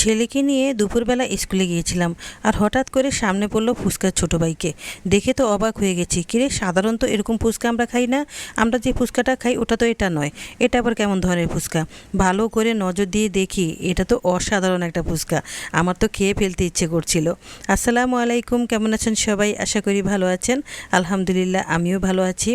ছেলেকে নিয়ে দুপুরবেলা স্কুলে গিয়েছিলাম আর হঠাৎ করে সামনে পড়ল ফুচকার ছোটো ভাইকে। দেখে তো অবাক হয়ে গেছি কিরে সাধারণত এরকম ফুচকা আমরা খাই না? আমরা যে ফুচকাটা খাই ওটা তো এটা নয়। এটা আবার কেমন ধরনের ফুচকা? ভালো করে নজর দিয়ে দেখি, এটা তো অসাধারণ একটা ফুচকা। আমার তো খেয়ে ফেলতে ইচ্ছে করছিল। আসসালামু আলাইকুম, কেমন আছেন সবাই? আশা করি ভালো আছেন। আলহামদুলিল্লাহ, আমিও ভালো আছি।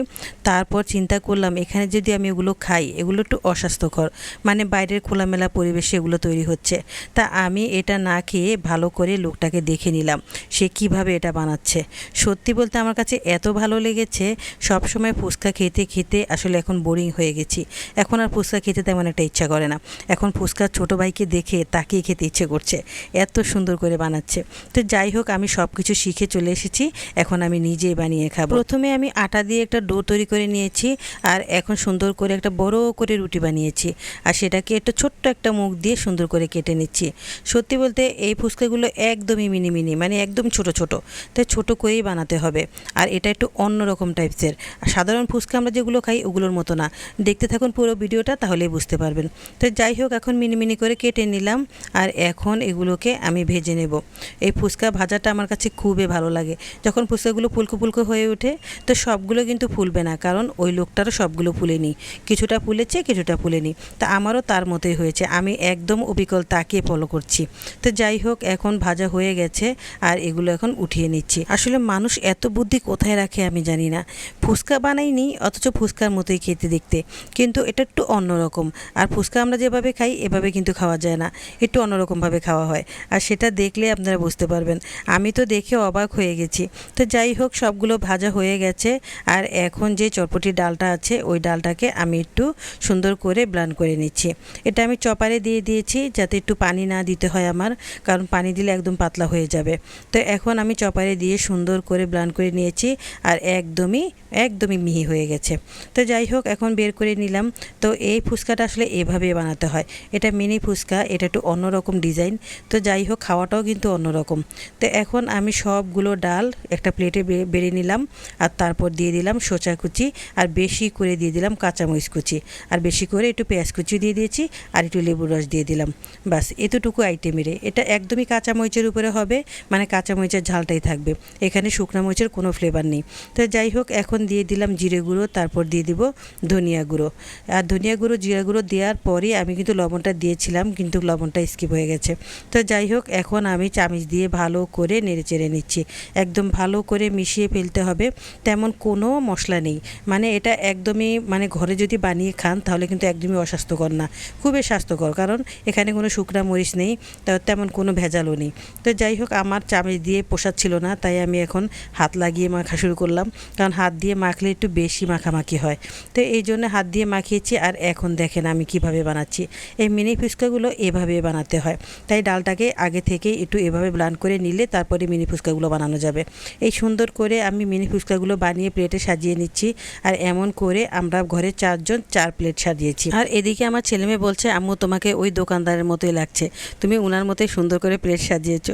তারপর চিন্তা করলাম, এখানে যদি আমি এগুলো খাই, এগুলো একটু অস্বাস্থ্যকর। মানে বাইরের খোলামেলা পরিবেশে এগুলো তৈরি হচ্ছে। তা আমি এটা না খেয়ে ভালো করে লোকটাকে দেখে নিলাম, সে কীভাবে এটা বানাচ্ছে। সত্যি বলতে আমার কাছে এত ভালো লেগেছে সব সময় ফুচকা খেতে খেতে আসলে এখন বোরিং হয়ে গেছি। এখন আর ফুচকা খেতে তেমন একটা ইচ্ছা করে না। এখন ফুচকার ছোটো ভাইকে দেখে তাকিয়ে খেতে ইচ্ছে করছে, এত সুন্দর করে বানাচ্ছে। তো যাই হোক, আমি সব কিছু শিখে চলে এসেছি, এখন আমি নিজেই বানিয়ে খাব। প্রথমে আমি আটা দিয়ে একটা ডো তৈরি করে নিয়েছি, আর এখন সুন্দর করে একটা বড় করে রুটি বানিয়েছি, আর সেটাকে একটু ছোট্ট একটা মুখ দিয়ে সুন্দর করে কেটে নিচ্ছি। সত্যি বলতে এই ফুচকাগুলো একদমই মিনি মিনি মানে একদম ছোট ছোট। তাই ছোট করেই বানাতে হবে। আর এটা একটু অন্যরকম টাইপসের। আর সাধারণ ফুচকা আমরা যেগুলো খাই ওগুলোর মতো না। দেখতে থাকুন পুরো ভিডিওটা, তাহলেই বুঝতে পারবেন। তো যাই হোক, এখন মিনি মিনি করে কেটে নিলাম। আর এখন এগুলোকে আমি ভেজে নেব। এই ফুচকা ভাজাটা আমার কাছে খুবই ভালো লাগে। যখন ফুচকাগুলো ফুলকো ফুলকো হয়ে ওঠে, তো সবগুলো কিন্তু ফুলবে না। কারণ ওই লোকটারও সবগুলো ফুলেনি। কিছুটা ফুলেছে, কিছুটা ফুলেনি। তা আমারও তার মতোই হয়েছে। আমি একদম অবিকল তাকিয়ে ফলো করছি। তো যাই হোক, এখন ভাজা হয়ে গেছে আর এগুলো এখন উঠিয়ে নিচ্ছি। আসলে মানুষ এত বুদ্ধি কোথায় রাখে আমি জানি না। ফুচকা বানাইনি, অথচ ফুচকার মতোই খেতে দেখতে। কিন্তু এটা একটু অন্যরকম। আর ফুচকা আমরা যেভাবে খাই, এভাবে কিন্তু খাওয়া যায় না। একটু অন্যরকমভাবে খাওয়া হয়। আর সেটা দেখলে আপনারা বুঝতে পারবেন। আমি তো দেখে অবাক হয়ে গেছি। তো যাই হোক, সবগুলো ভাজা হয়ে গেছে। আর এখন যে চটপটির ডালটা আছে, ওই ডালটাকে আমি একটু সুন্দর করে ব্লান করে নিচ্ছি। এটা আমি চপারে দিয়ে দিয়েছি যাতে একটু পানি না দিতে হয় আমার, কারণ পানি দিলে একদম পাতলা হয়ে যাবে। তো এখন আমি চপারে দিয়ে সুন্দর করে ব্লান করে নিয়েছি আর একদমই একদমই মিহি হয়ে গেছে। তো যাই হোক, এখন বের করে নিলাম। তো এই ফুচকাটা আসলে এভাবে বানাতে হয়। এটা মিনি ফুচকা, এটা একটু অন্যরকম ডিজাইন। তো যাই হোক, খাওয়াটাও কিন্তু অন্যরকম। তো এখন আমি সবগুলো ডাল একটা প্লেটে বেড়ে নিলাম আর তারপর দিয়ে দিলাম সোচা কুচি আর বেশি করে দিয়ে দিলাম কাঁচামরিচ কুচি। আর বেশি করে একটু পেঁয়াজ কুচি দিয়ে দিয়েছি আর একটু লেবুর রস দিয়ে দিলাম। বাস এতটুকু আইটেমেরে এটা একদমই কাঁচামরিচের উপরে হবে মানে কাঁচামরিচের ঝালটাই থাকবে। এখানে শুকনো মরিচের কোনো ফ্লেভার নেই। তো যাই হোক, এখন দিয়ে দিলাম জিরে গুঁড়ো, তারপর দিয়ে দিব ধনিয়া গুঁড়ো। আর ধনিয়া গুঁড়ো, জিরা গুঁড়ো দেওয়ার পরে আমি কিন্তু লবণটা দিয়েছিলাম, কিন্তু লবণটা স্কিপ হয়ে গেছে। তো যাই হোক, এখন আমি চামিচ দিয়ে ভালো করে নেড়ে চেড়ে নিচ্ছি। একদম ভালো করে মিশিয়ে ফেলতে হবে, তেমন কোনো মশলা নেই। মানে এটা একদমই মানে ঘরে যদি বানিয়ে খান, তাহলে কিন্তু একদমই অস্বাস্থ্যকর না। খুবই স্বাস্থ্যকর, কারণ এখানে কোনো শুকনা মরিচ নেই। তা তেমন কোনো ভেজালও নেই। তো যাই হোক, আমার চামচ দিয়ে ছিল না, তাই আমি এখন হাত লাগিয়ে মাখা শুরু করলাম। কারণ হাত দিয়ে মাখলে একটু বেশি মাখামাখি হয়। তো এই জন্য হাত দিয়ে মাখিয়েছি, আর এখন দেখেন আমি কীভাবে বানাচ্ছি। এই মিনি ফুচকাগুলো এভাবে বানাতে হয়। তাই ডালটাকে আগে থেকে একটু এভাবে ব্লান করে নিলে তারপরে মিনি ফুচকাগুলো বানানো যাবে। এই সুন্দর করে আমি মিনি ফুচকাগুলো বানিয়ে প্লেটে সাজিয়ে নিচ্ছি, আর এমন করে আমরা ঘরে চারজন চার প্লেট সাজিয়েছি। আর এদিকে আমার ছেলেমেয়ে বলছে, আম্মু, তোমাকে ওই দোকানদারের মতোই লাগছে। তুমি ওনার মতোই সুন্দর করে প্লেট সাজিয়েছ।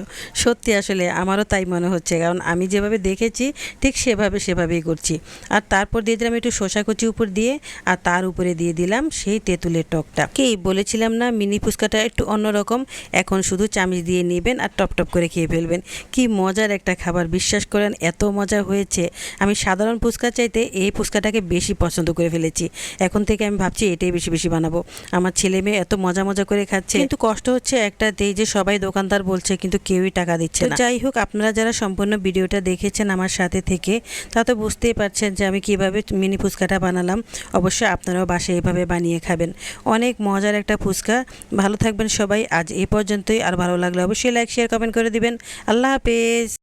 সত্যি আসলে আমারও তাই মনে হচ্ছে, কারণ আমি যেভাবে দেখেছি, ঠিক সেভাবে সেভাবেই করছি। আর তারপর দিয়ে দিলাম একটু শসা কুচি উপর দিয়ে, আর তার উপরে দিয়ে দিলাম সেই তেঁতুলের টকটা। কি বলেছিলাম না, মিনি ফুচকাটা একটু অন্যরকম এখন শুধু চামিচ দিয়ে নেবেন আর টপ টপ করে খেয়ে ফেলবেন। কি মজার একটা খাবার, বিশ্বাস করেন এত মজা হয়েছে। আমি সাধারণ ফুচকা চাইতে এই ফুচকাটাকে বেশি পছন্দ করে ফেলেছি। এখন থেকে আমি ভাবছি এটাই বেশি বেশি বানাবো। আমার ছেলে মেয়ে এত মজা মজা করে খাচ্ছে। কিন্তু কষ্ট হচ্ছে একটাতেই যে সবাই দোকানদার বলছে কিন্তু কেউই টাকা দিচ্ছে না। যাই হোক আপনারা যারা সম্পূর্ণ ভিডিওটা দেখেছেন আমার সাথে থেকে তা তো বুঝতেই পারছেন যে আমি কীভাবে মিনি ফুচকাটা বানালাম। অবশ্যই আপনারাও বাসায় এভাবে বানিয়ে খাবেন। অনেক মজার একটা ফুচকা। ভালো থাকবেন সবাই। আজ এ পর্যন্তই। আর ভালো লাগলে অবশ্যই লাইক শেয়ার কমেন্ট করে দিবেন। আল্লাহ হাফেজ।